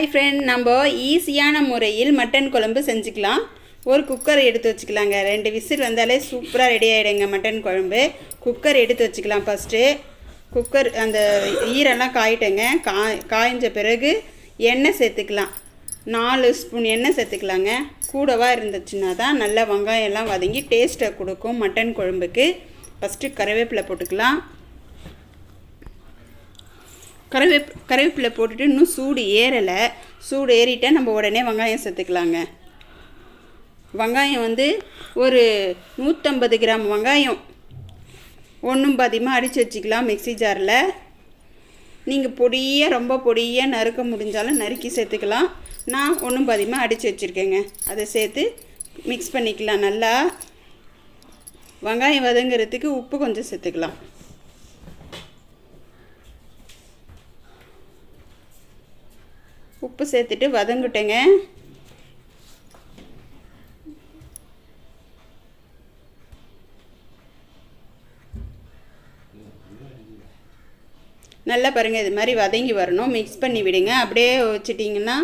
Hi friend நம்ம ஈஸியான முறையில் மட்டன் குழம்பு செஞ்சுக்கலாம். ஒரு குக்கர் எடுத்து வச்சுக்கலாங்க. ரெண்டு விசில் வந்தாலே சூப்பராக ரெடி ஆகிடுங்க மட்டன் குழம்பு. குக்கர் எடுத்து வச்சுக்கலாம் ஃபஸ்ட்டு குக்கர் அந்த ஈரெல்லாம் காயிட்டேங்க. கா காய்ஞ்ச பிறகு எண்ணெய் சேர்த்துக்கலாம். நாலு ஸ்பூன் எண்ணெய் சேர்த்துக்கலாங்க. கூடவாக இருந்துச்சுன்னா தான் நல்லா வெங்காயம் எல்லாம் வதங்கி டேஸ்ட்டை கொடுக்கும் மட்டன் குழம்புக்கு. ஃபஸ்ட்டு கருவேப்பிலை போட்டுக்கலாம். கருவேப் கருவேப்பிலை போட்டுட்டு இன்னும் சூடு ஏறலை. சூடு ஏறிட்டால் நம்ம உடனே வெங்காயம் சேர்த்துக்கலாங்க. வெங்காயம் வந்து ஒரு நூற்றம்பது கிராம் வெங்காயம். ஒன்றும் பாதியமாக அடித்து வச்சுக்கலாம் மிக்ஸி ஜாரில். நீங்கள் பொடியாக ரொம்ப பொடியாக நறுக்க முடிஞ்சாலும் நறுக்கி சேர்த்துக்கலாம். நான் ஒன்றும் பாதியமாக அடித்து வச்சுருக்கேங்க. அதை சேர்த்து மிக்ஸ் பண்ணிக்கலாம். நல்லா வெங்காயம் வதங்குறதுக்கு உப்பு கொஞ்சம் சேர்த்துக்கலாம். உப்பு சேர்த்துட்டு வதங்கிட்டேங்க. நல்லா பாருங்கள் இது மாதிரி வதங்கி வரணும். மிக்ஸ் பண்ணி விடுங்க. அப்படியே வச்சிட்டிங்கன்னா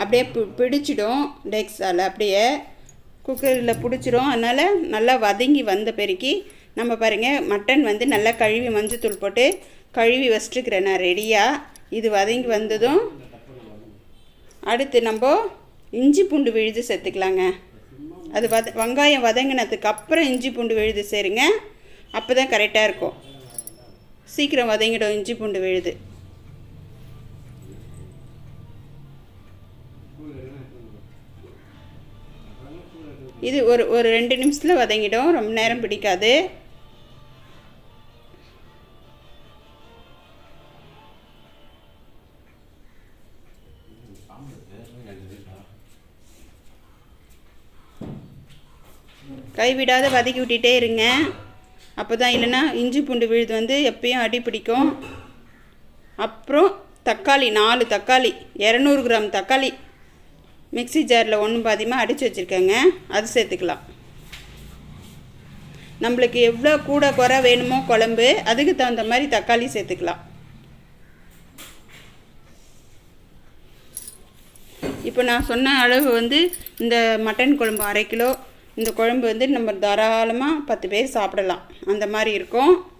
அப்படியே பி பிடிச்சிடும் டெக்ஸால். அப்படியே குக்கரில் பிடிச்சிரும் அதனால் நல்லா வதங்கி வந்த பிறகு நம்ம பாருங்கள் மட்டன் வந்து நல்லா கழுவி மஞ்சத்தூள் போட்டு கழுவி வச்சுட்டுக்கிறேன் நான் ரெடியாக இது வதங்கி வந்ததும் அடுத்து நம்ம இஞ்சி பூண்டு விழுது சேர்த்துக்கலாங்க. அது வத வெங்காயம் வதங்கினதுக்கு அப்புறம் இஞ்சி பூண்டு விழுது சேருங்க. அப்போ தான் கரெக்டாக இருக்கும். சீக்கிரம் வதங்கிடும் இஞ்சி பூண்டு விழுது. இது ஒரு ஒரு ரெண்டு நிமிஷத்தில் வதங்கிடும். ரொம்ப நேரம் பிடிக்காது. கைவிடாத வதக்கி விட்டுட்டே இருங்க. அப்போ தான் இல்லைன்னா இஞ்சி பூண்டு விழுது வந்து எப்பயும் அடி பிடிக்கும். அப்புறம் தக்காளி நாலு தக்காளி இரநூறு கிராம் தக்காளி. மிக்ஸி ஜாரில் ஒன்று பாதியமாக அடித்து வச்சுருக்கேங்க. அது சேர்த்துக்கலாம். நம்மளுக்கு எவ்வளோ கூட குறை வேணுமோ குழம்பு அதுக்கு தகுந்த மாதிரி தக்காளி சேர்த்துக்கலாம். இப்போ நான் சொன்ன அளவு வந்து இந்த மட்டன் குழம்பு அரை கிலோ இந்த குழம்பு வந்து நம்ம தாராளமாக பத்து பேர் சாப்பிடலாம். அந்த மாதிரி இருக்கும்.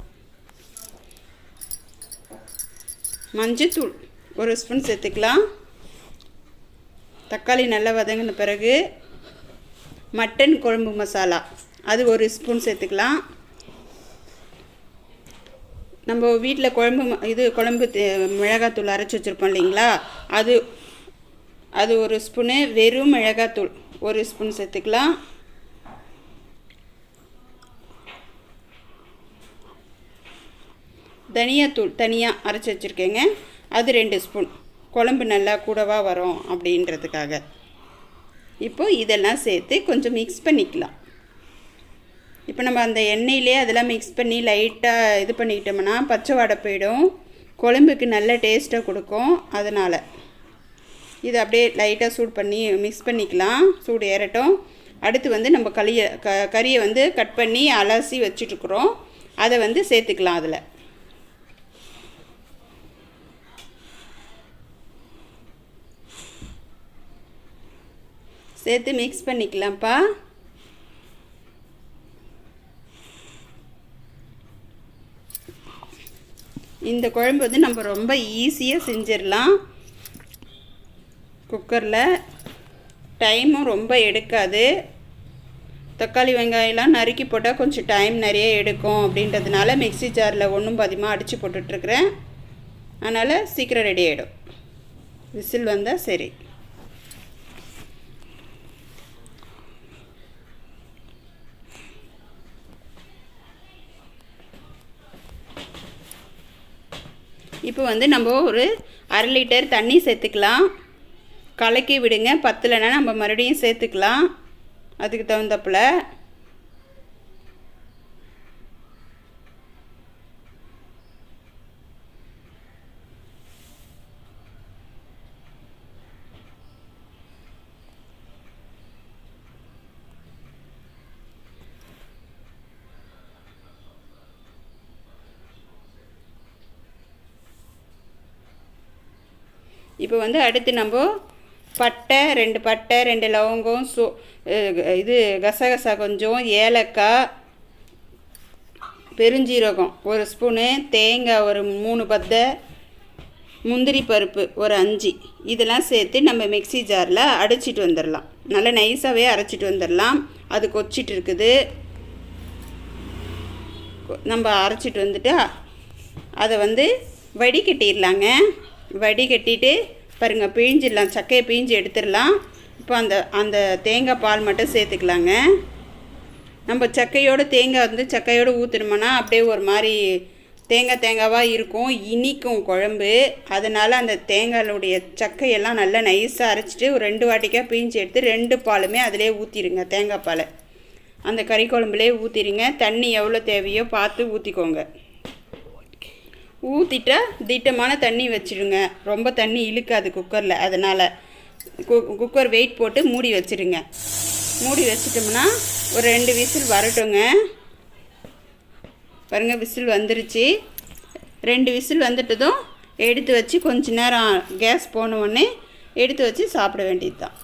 மஞ்சத்தூள் ஒரு ஸ்பூன் சேர்த்துக்கலாம். தக்காளி நல்லா வதங்கின பிறகு மட்டன் குழம்பு மசாலா அது ஒரு ஸ்பூன் சேர்த்துக்கலாம். நம்ம வீட்டில் குழம்பு ம- இது குழம்பு தே- மிளகாத்தூள் அரைச்சி வச்சுருப்போம் இல்லைங்களா? அது அது ஒரு ஸ்பூனு வெறும் மிளகாத்தூள் ஒரு ஸ்பூன் சேர்த்துக்கலாம். தனியாத்தூள் தனியாக அரைச்சி வச்சுருக்கேங்க. அது ரெண்டு ஸ்பூன். குழம்பு நல்லா கூடவா வரும் அப்படின்றதுக்காக. இப்போ இதெல்லாம் சேர்த்து கொஞ்சம் மிக்ஸ் பண்ணிக்கலாம். இப்போ நம்ம அந்த எண்ணெயிலே அதெல்லாம் மிக்ஸ் பண்ணி லைட்டாக இது பண்ணிக்கிட்டோம்னா பச்சை வாடை போயிடும். குழம்புக்கு நல்ல டேஸ்ட்டை கொடுக்கும் அதனால். இது அப்படியே லைட்டாக சூடு பண்ணி மிக்ஸ் பண்ணிக்கலாம். சூடு ஏறட்டும். அடுத்து வந்து நம்ம களியை க கறியை வந்து கட் பண்ணி அலசி வச்சுட்டுருக்குறோம். அதை வந்து சேர்த்துக்கலாம் அதில். சேர்த்து மிக்ஸ் பண்ணிக்கலாம்ப்பா. இந்த குழம்பு வந்து நம்ம ரொம்ப ஈஸியாக செஞ்சிடலாம். குக்கரில் டைமும் ரொம்ப எடுக்காது. தக்காளி வெங்காயம்லாம் நறுக்கி போட்டால் கொஞ்சம் டைம் நிறைய எடுக்கும் அப்படின்றதுனால மிக்ஸி ஜாரில் ஒன்றும் பாதிமாக அடித்து போட்டுட்ருக்குறேன் அதனால் சீக்கிரம் ரெடி ஆகிடும் விசில் வந்தால் சரி. இப்போ வந்து நம்ம ஒரு அரை லிட்டர் தண்ணி சேர்த்துக்கலாம். கலக்கி விடுங்க. பத்தலைன்னா நம்ம மறுபடியும் சேர்த்துக்கலாம். அதுக்கு தகுந்தப்பில் இப்போ வந்து அடுத்து நம்ம பட்டை ரெண்டு பட்டை ரெண்டு லவங்கம் சோ இது கசகசா கொஞ்சம் ஏலக்காய் பெருஞ்சீரகம் ஒரு ஸ்பூனு தேங்காய் ஒரு மூணு பத்தை முந்திரி பருப்பு ஒரு அஞ்சு. இதெல்லாம் சேர்த்து நம்ம மிக்ஸி ஜாரில் அடைச்சிட்டு வந்துடலாம் நல்லா நைஸாகவே அரைச்சிட்டு வந்துடலாம் அது கொச்சிட்டு இருக்குது. கொ- நம்ம அரைச்சிட்டு வந்துட்டு அதை வந்து வடிகட்டிடலாங்க வடிகட்டிட்டு பாருங்கள் பிழிஞ்சிடலாம். சக்கையை பிழிஞ்சு எடுத்துடலாம். இப்போ அந்த அந்த தேங்காய் பால் மட்டும் சேர்த்துக்கலாங்க. நம்ம சக்கையோடு தேங்காய் வந்து சக்கையோடு ஊற்றுனோம்னா அப்படியே ஒரு மாதிரி தேங்காய் தேங்காவாக இருக்கும். இனிக்கும் குழம்பு. அதனால் அந்த தேங்காயுடைய சக்கையெல்லாம் நல்லா நைஸாக அரைச்சிட்டு ஒரு ரெண்டு வாட்டிக்காக பிழிஞ்சு எடுத்து ரெண்டு பாலுமே அதிலே ஊற்றிடுங்க தேங்காய் பாலை. அந்த கறி குழம்புலேயே ஊற்றிடுங்க தண்ணி எவ்வளோ தேவையோ பார்த்து ஊற்றிக்கோங்க ஊற்றிட்டா திட்டமான தண்ணி வச்சிடுங்க. ரொம்ப தண்ணி இழுக்காது குக்கரில். அதனால் கு குக்கர் வெயிட் போட்டு மூடி வச்சிடுங்க. மூடி வச்சிட்டோம்னா ஒரு ரெண்டு விசில் வரட்டுங்க. பாருங்கள் விசில் வந்துருச்சு. ரெண்டு விசில் வந்துட்டதும் எடுத்து வச்சு கொஞ்ச நேரம் கேஸ் போன உடனே எடுத்து வச்சு சாப்பிட வேண்டியது தான்